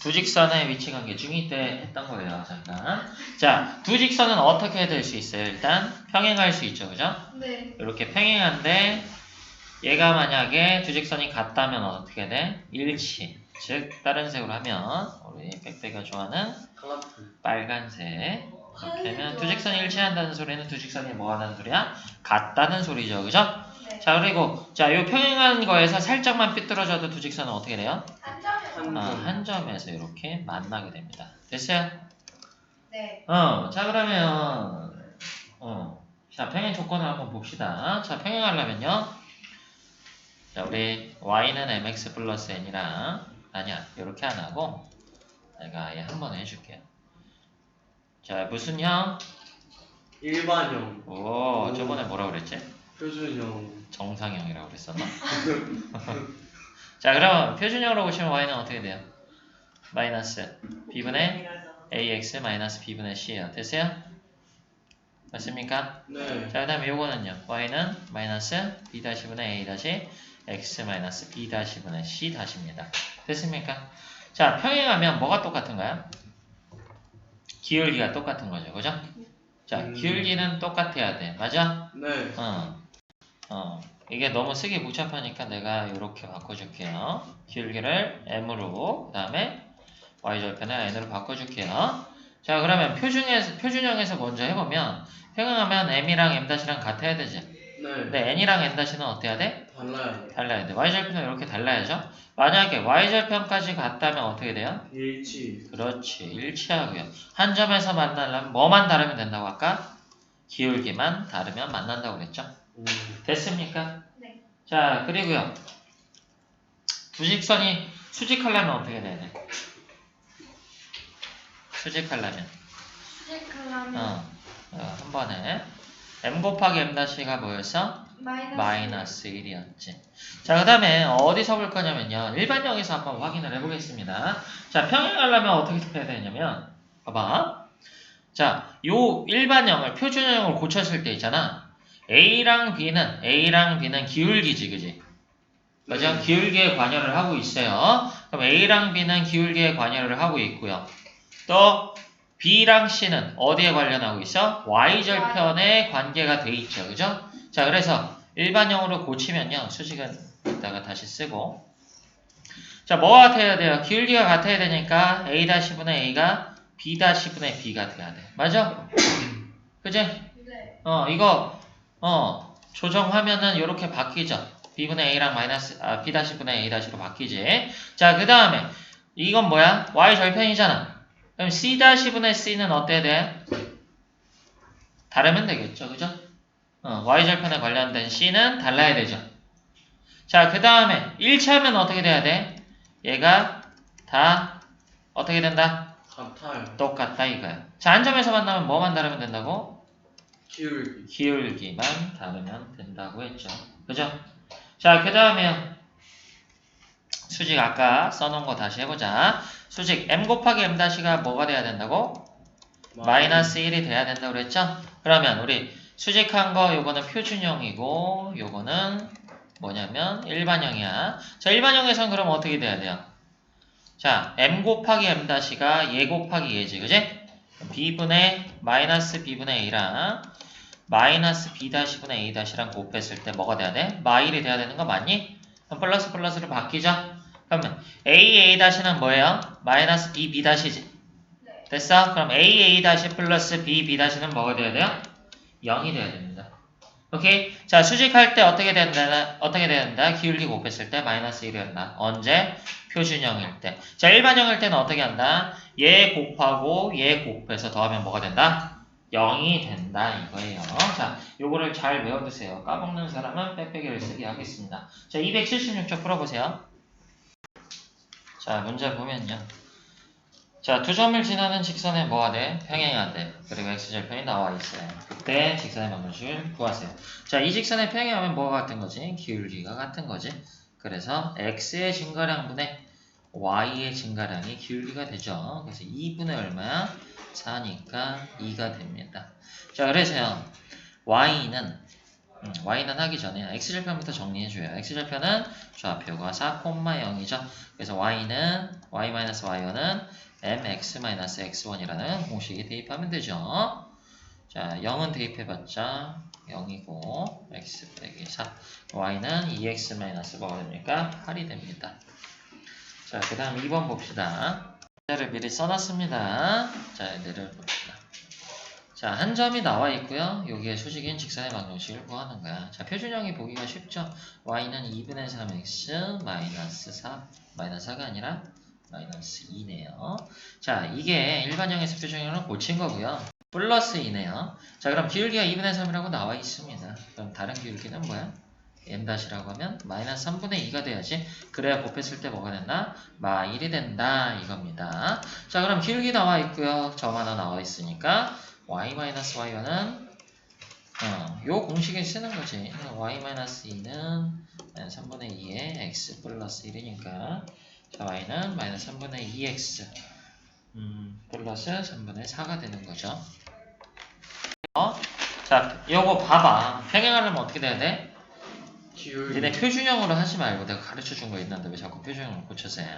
두 직선의 위치 관계 중2 때 했던 거예요. 잠깐. 자, 두 직선은 어떻게 될 수 있어요? 일단 평행할 수 있죠. 그죠? 네. 이렇게 평행한데 얘가 만약에 두 직선이 같다면 어떻게 돼? 일치. 즉 다른 색으로 하면 우리 백대가 좋아하는. 빨간색. 이렇게 하면 두 직선이 일치한다는 소리는 두 직선이 뭐 하는 소리야? 같다는 소리죠. 그죠? 네. 자, 그리고 자, 요 평행한 거에서 살짝만 삐뚤어져도 두 직선은 어떻게 돼요? 한 점에서. 한 아, 점. 한 점에서 이렇게 만나게 됩니다. 됐어요? 네. 어, 자 그러면 어, 자 평행 조건을 한번 봅시다. 자 평행하려면요, 자 우리 y는 mx 플러스 n이랑 아니야 이렇게 안 하고 내가 아예 한 번 해줄게요. 자 무슨 형? 일반형. 오 저번에 뭐라 그랬지? 표준형. 정상형이라고 그랬었나? 자 그럼 표준형으로 보시면 y는 어떻게 돼요? 마이너스 b분의 ax 마이너스 b분의 c예요. 됐어요? 맞습니까? 네. 자, 그 다음에 요거는요. y는 마이너스 b 다시분의 a 다시 x 마이너스 b 다시분의 c 다시입니다. 됐습니까? 자, 평행하면 뭐가 똑같은가요? 기울기가 똑같은 거죠. 그죠? 자, 음. 기울기는 똑같아야 돼. 맞아? 네. 어. 어. 이게 너무 쓰기 복잡하니까 내가 이렇게 바꿔줄게요. 기울기를 m으로, 그 다음에 y절편을 n으로 바꿔줄게요. 자, 그러면 표준에서, 표준형에서 먼저 해보면, 평행하면 m이랑 m-랑 같아야 되지. 네. 근데 n이랑 n-는 어때야 돼? 달라요. 달라야 돼. y절편은 이렇게 달라야죠. 만약에 y절편까지 같다면 어떻게 돼요? 일치. 그렇지. 일치하고요. 한 점에서 만나려면 뭐만 다르면 된다고 할까? 기울기만 다르면 만난다고 그랬죠. 오. 됐습니까? 네. 자, 그리고요. 두 직선이 수직하려면 어떻게 돼야 돼? 수직하려면. 수직하려면 어, 어, 한 번에. m 곱하기 m 다시가 뭐였어? 마이너스. 마이너스 1이었지. 자, 그 다음에 어디서 볼 거냐면요. 일반형에서 한번 확인을 해보겠습니다. 자, 평행하려면 어떻게 해야 되냐면, 봐봐. 자, 요 일반형을, 표준형을 고쳤을 때 있잖아. A랑 B는, A랑 B는 기울기지, 그지? 그죠? 네. 기울기에 관여를 하고 있어요. 그럼 A랑 B는 기울기에 관여를 하고 있고요. 또 B랑 C는 어디에 관련하고 있어? Y절편에 관계가 돼 있죠. 그죠? 자, 그래서 일반형으로 고치면요. 수식은 이따가 다시 쓰고. 자, 뭐가 같아야 돼요? 기울기가 같아야 되니까 A-분의 A가 B-분의 B가 돼야 돼. 맞아? 그지? 네. 어, 이거, 어, 조정하면은 이렇게 바뀌죠. B분의 A랑 마이너스, 아, B-분의 A-로 바뀌지. 자, 그 다음에, 이건 뭐야? Y 절편이잖아. 그럼 C-분의 C는 어때야 돼? 다르면 되겠죠. 그죠? 어, Y 절편에 관련된 C는 달라야 되죠. 자, 그 다음에, 일치하면 어떻게 돼야 돼? 얘가 다, 어떻게 된다? 같아요. 똑같다 이거야. 자, 한 점에서 만나면 뭐만 다르면 된다고? 기울기. 기울기만 다르면 된다고 했죠. 그죠? 자, 그 다음에요. 수직 아까 써놓은 거 다시 해보자. 수직 m 곱하기 m 다시가 뭐가 돼야 된다고? 마이너스 1이 돼야 된다고 그랬죠? 그러면 우리 수직한 거 요거는 표준형이고 요거는 뭐냐면 일반형이야. 자, 일반형에선 그럼 어떻게 돼야 돼요? 자, m 곱하기 m 다시가 얘 곱하기 얘지, 그지? B분의 마이너스 b분의 a랑 마이너스 b 다시분의 a 다시랑 곱했을 때 뭐가 돼야 돼? 마일이 돼야 되는 거 맞니? 그럼 플러스 플러스로 바뀌죠? 그러면 a a 다시는 뭐예요? 마이너스 b b 다시지. 네. 됐어? 그럼 a a 다시 플러스 b b 다시는 뭐가 돼야 돼요? 0이 돼야 됩니다. 오케이? 자, 수직할 때 어떻게 된다? 어떻게 된다? 기울기 곱했을 때 마이너스 1이 된다. 언제? 표준형일 때. 자, 일반형일 때는 어떻게 한다? 얘 곱하고 얘 곱해서 더하면 뭐가 된다? 0이 된다 이거예요. 자, 요거를 잘 외워두세요. 까먹는 사람은 빽빽이를 쓰게 하겠습니다. 자, 276쪽 풀어보세요. 자, 문제 보면요. 자, 두 점을 지나는 직선에 뭐가 돼? 평행해야 돼. 그리고 x절편이 나와 있어요. 그때 직선의 방정식을 구하세요. 자, 이 직선에 평행하면 뭐가 같은 거지? 기울기가 같은 거지. 그래서 x의 증가량분의 y의 증가량이 기울기가 되죠. 그래서 2분의 얼마야? 4니까 2가 됩니다. 자, 그래서요. y는 음, y는 하기 전에 x절편부터 정리해줘요. x절편은 좌표가 4,0이죠. 그래서 y는 y-y1은 mx-x1이라는 공식에 대입하면 되죠. 자, 0은 대입해봤자 0이고 x 빼기 4 y는 2x 뭐가 됩니까? 8이 됩니다. 자, 그 다음 2번 봅시다. 숫자를 미리 써놨습니다. 자, 내려봅시다. 자, 한 점이 나와 있고요. 여기에 수직인 직선의 방정식을 구하는 거야. 자, 표준형이 보기가 쉽죠. y는 2분의 3x 마이너스 4, 마이너스 4가 아니라 마이너스 2네요. 자, 이게 일반형에서 표준형을 고친 거고요. 플러스 2네요. 자, 그럼 기울기가 2분의 3이라고 나와 있습니다. 그럼 다른 기울기는 뭐야? m-라고 하면 마이너스 3분의 2가 돼야지. 그래야 곱했을 때 뭐가 된다? 마 1이 된다. 이겁니다. 자, 그럼 기울기 나와 있고요. 점 하나 나와 있으니까 y-y1은 어, 요 공식에 쓰는 거지. y-2는 3분의 2의 x 플러스 1이니까 자, y는 마이너스 3분의 2x 음, 플러스 3분의 4가 되는 거죠. 어? 자, 요거 봐봐. 평행하려면 어떻게 돼야 돼? 기울기. 얘네 표준형으로 하지 말고 내가 가르쳐 준 거 있는데 왜 자꾸 표준형으로 고쳐서 해?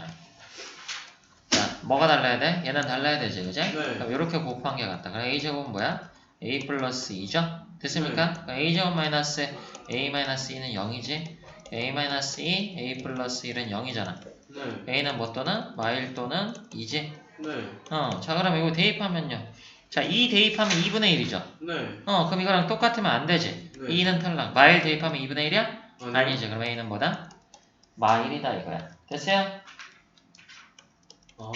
자, 뭐가 달라야 돼? 얘는 달라야 되지, 그지? 네. 그럼 이렇게 곱한 게 같다. 그럼 a제곱은 뭐야? a 플러스 2죠? 됐습니까? 그럼 a제곱 마이너스 a 마이너스 2는 0이지? a 마이너스 2, a 플러스 1은 0이잖아. 네. a는 뭐 또는? 마일 또는 2지? 네. 어, 자 그럼 이거 대입하면요. 자, 2 대입하면 2분의 1이죠? 네. 어, 그럼 이거랑 똑같으면 안 되지? 네. 2는 탈락. 마일 대입하면 2분의 1이야? 아니. 아니지. 그럼 a는 뭐다? 마일이다 이거야. 됐어요? 아.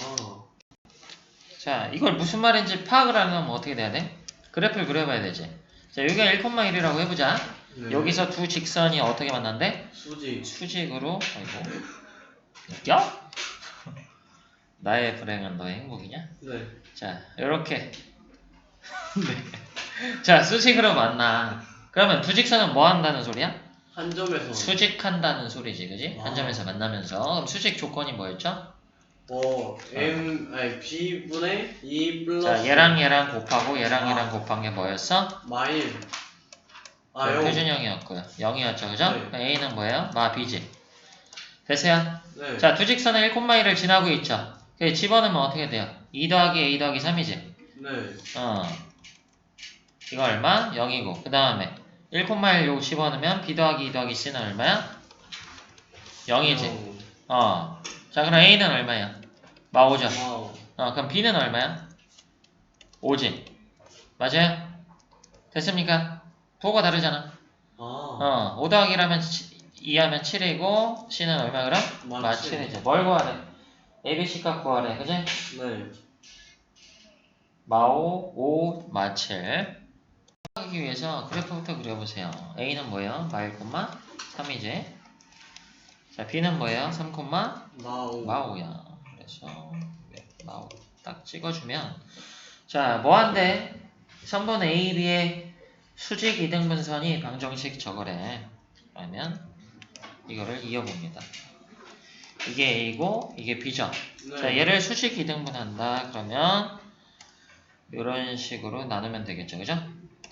자, 이걸 무슨 말인지 파악을 하려면 어떻게 돼야 돼? 그래프를 그려봐야 되지. 자, 여기가 1,1이라고 해보자. 네. 여기서 두 직선이 어떻게 만난대? 수직. 수직으로, 아이고. 웃겨? 나의 불행은 너의 행복이냐? 네. 자, 요렇게. 네. 자, 수직으로 만나. 그러면 두 직선은 뭐 한다는 소리야? 한 점에서. 수직한다는 소리지, 그지? 한 아. 점에서 만나면서. 그럼 수직 조건이 뭐였죠? 어. M 아니 B 분의 2 플러스. 자, 얘랑 얘랑 곱하고 얘랑 아. 얘랑 곱한 게 뭐였어? 마일. 아그 영. 표준 형이었고요. 0이었죠, 그죠? 네. 그럼 A는 뭐예요? 마 B지. 됐어요? 네. 자, 두 직선은 1,1을 지나고 있죠. 그 집어넣으면 어떻게 돼요? 2 더하기 A 더하기 3이지. 네. 어. 이거 얼마? 0이고. 그 다음에 1,1 요거 집어넣으면 B 더하기 2 더하기 C는 얼마야? 0이지. 영. 어. 자, 그럼 A는 얼마야? 마 5죠. 와우. 어, 그럼 B는 얼마야? 5지. 맞아요? 됐습니까? 부호가 다르잖아. 아. 어, 5 더하기라면 2 하면 7이고 C는 얼마 그럼? 마마 칠. 7이지. 뭘 구하래? ABC 값 구하래. 그지? 네. 마5, 5, 마 7. 하기 위해서 그래프부터 그려보세요. A는 뭐예요? 마 1, 3이지. 자, B는 뭐예요? 3, 마오. 마 5야. 그래서 마 5. 딱 찍어주면 자, 뭐 한대? 선분 A, B의 수직 이등분선이 방정식 저거래. 그러면 이거를 이어봅니다. 이게 A고 이게 B죠. 네. 자, 얘를 수직 이등분한다. 그러면 이런 식으로 나누면 되겠죠. 그죠?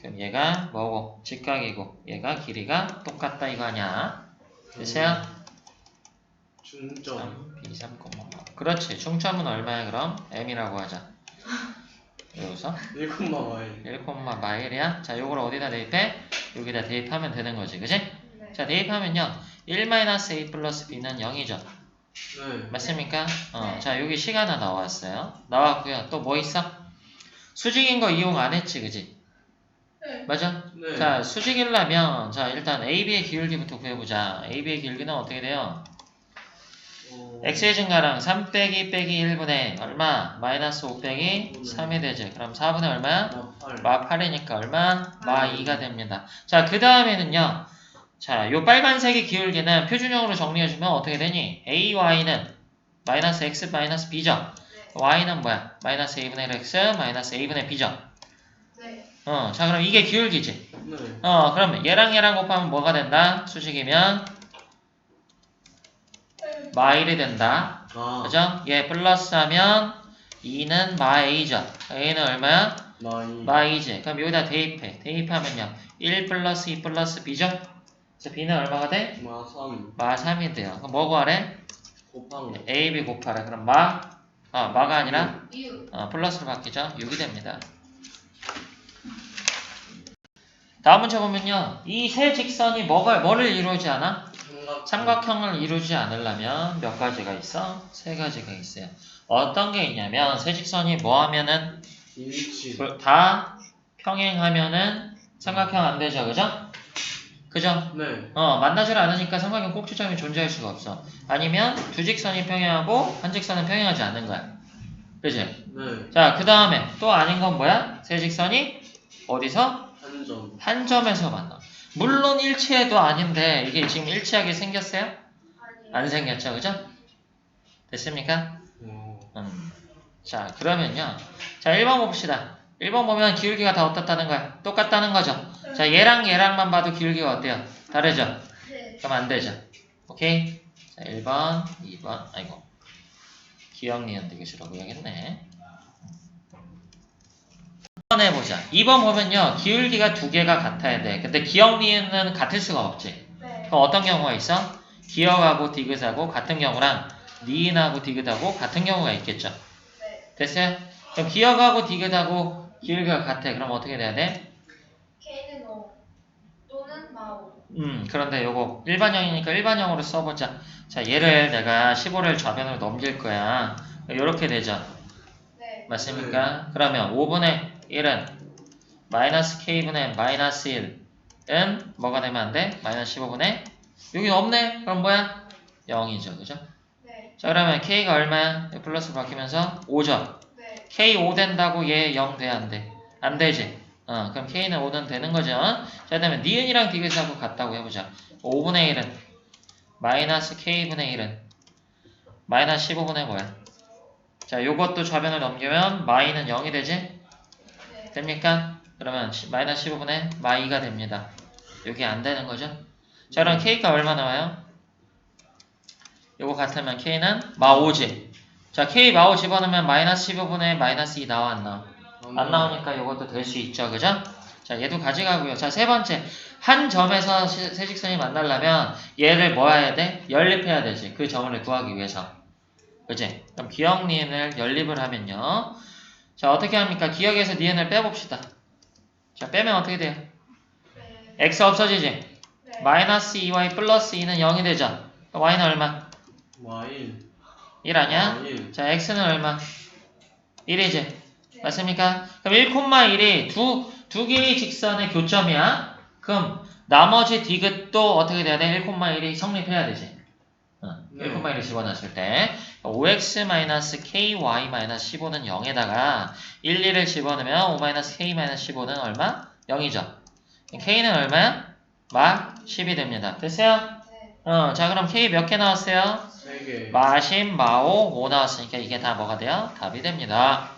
그럼 얘가 뭐고? 직각이고 얘가 길이가 똑같다 이거 아니야? 됐어요? 중점. 3, B, 3, 그렇지. 중점은 얼마야 그럼? M이라고 하자. 여기서 1콤마 마일. 1, 마일이야. 자, 요걸 어디다 대입해? 여기다 대입하면 되는 거지. 그지? 네. 자, 대입하면요. 1-A 플러스 B는 0이죠. 네. 맞습니까? 어, 네. 자, 여기 식 하나 나왔어요. 나왔고요. 또 뭐 있어? 수직인 거 이용 안 했지, 그지? 네. 맞아? 네. 자, 수직이려면, 자, 일단 AB의 기울기부터 구해보자. AB의 기울기는 어떻게 돼요? 어. x의 증가랑 3 빼기 빼기 1분의 얼마? 마이너스 5 빼기 3이 되지. 그럼 4분의 얼마야? 마 8. 마 8이니까 얼마? 마 2가 됩니다. 자, 그 다음에는요. 자, 요 빨간색의 기울기는 표준형으로 정리해주면 어떻게 되니? AY는 마이너스 X 마이너스 B죠? Y는 뭐야? 마이너스 A분의 1 X 마이너스 A분의 B죠? 네. 어, 자, 그럼 이게 기울기지? 네. 어, 그럼 얘랑 얘랑 곱하면 뭐가 된다? 수직이면 마 1이 된다. 아. 그죠? 얘 플러스 하면 2는 마 A죠? A는 얼마야? 마이. 마 2지. 그럼 여기다 대입해. 대입하면요. 1 플러스 2 플러스 b죠? 그래서 b는 얼마가 돼? 마 3. 마 3이 돼요. 그럼 뭐 구하래? 거. a, b 곱하래. 그럼 마, 아, 마가 아니라. 어, 플러스로 바뀌죠. 6이 됩니다. 다음 문제 보면요. 이 세 직선이 뭐가, 뭐를 이루지 않아? 삼각. 삼각형을 이루지 않으려면 몇 가지가 있어? 세 가지가 있어요. 어떤 게 있냐면 세 직선이 뭐 하면은 일치. 다 평행하면은 삼각형 안 되죠. 그죠? 그죠? 네. 어, 만나질 않으니까 삼각형 꼭지점이 존재할 수가 없어. 아니면 두 직선이 평행하고 한 직선은 평행하지 않는 거야. 그지? 네. 자, 그 다음에 또 아닌 건 뭐야? 세 직선이 어디서? 한 점. 한 점에서 만나. 물론 일치해도 아닌데 이게 지금 일치하게 생겼어요? 아니. 안 생겼죠, 그죠? 됐습니까? 어. 음. 자, 그러면요. 자, 1번 봅시다. 1번 보면 기울기가 다 어떻다는 거야? 똑같다는 거죠. 자, 얘랑 얘랑만 봐도 기울기가 어때요? 다르죠? 네. 그럼 안 되죠. 오케이? 자, 1번, 2번, 아이고. 기억 니은 되게 싫어 보야겠네. 2번 해보자. 2번 보면요. 기울기가 두 개가 같아야 돼. 근데 기억 니은은 같을 수가 없지. 네. 그럼 어떤 경우가 있어? 기억하고 디귿하고 같은 경우랑 니은하고 디귿하고 같은 경우가 있겠죠. 네. 됐어요? 그럼 기억하고 디귿하고 기울기가 같아. 그럼 어떻게 돼야 돼? K는 5 또는 마오. 음, 그런데 요거 일반형이니까 일반형으로 써보자. 자, 얘를 내가 15를 좌변으로 넘길 거야. 요렇게 되죠. 네. 맞습니까? 그러면 5분의 1은 마이너스 k분의 마이너스 1은 뭐가 되면 안 돼? 마이너스 15분의 여기 없네? 그럼 뭐야? 0이죠. 그죠? 네. 자, 그러면 k가 얼마야? 플러스로 바뀌면서 5죠. 네. k 5 된다고 얘 0 돼? 안 돼? 안 되지? 어, 그럼 k는 5는 되는 거죠. 자, 그 다음에 니은이랑 디귿하고 같다고 해보자. 5분의 1은 마이너스 k분의 1은 마이너스 15분의 뭐야? 자, 요것도 좌변을 넘기면 마이는 0이 되지? 네. 됩니까? 그러면 시- 마이너스 15분의 마이가 됩니다. 여기 안 되는 거죠? 자, 그럼 k가 얼마 나와요? 요거 같으면 k는 마 5지. 자, k 마5 집어넣으면 마이너스 15분의 마이너스 2 나와 안 나와? 안 나오니까 이것도 될 수 있죠. 그죠? 자, 얘도 가져가고요. 자, 세 번째. 한 점에서 시- 세 직선이 만나려면 얘를 뭐 해야 돼? 연립해야 되지. 그 점을 구하기 위해서. 그지? 그럼 기억 니은을 연립을 하면요. 자, 어떻게 합니까? 기억에서 니은을 빼봅시다. 자, 빼면 어떻게 돼요? 네. x 없어지지? 네. 마이너스 2y 플러스 2는 0이 되죠? y는 얼마? 마일. 1 아니야? 마일. 자, x는 얼마? 1이지? 네. 맞습니까? 그럼 1,1이 두, 두 개의 직선의 교점이야. 그럼 나머지 디귿도 어떻게 돼야 돼? 1,1이 성립해야 되지. 어, 네. 1,1을 집어넣었을 때 5x-ky-15는 0에다가 1, 2를 집어넣으면 5-k-15는 얼마? 0이죠. k는 얼마야? 마 10이 됩니다. 됐어요? 네. 어, 자 그럼 k 몇 개 나왔어요? 마심, 마오, 오 나왔으니까 이게 다 뭐가 돼요? 답이 됩니다.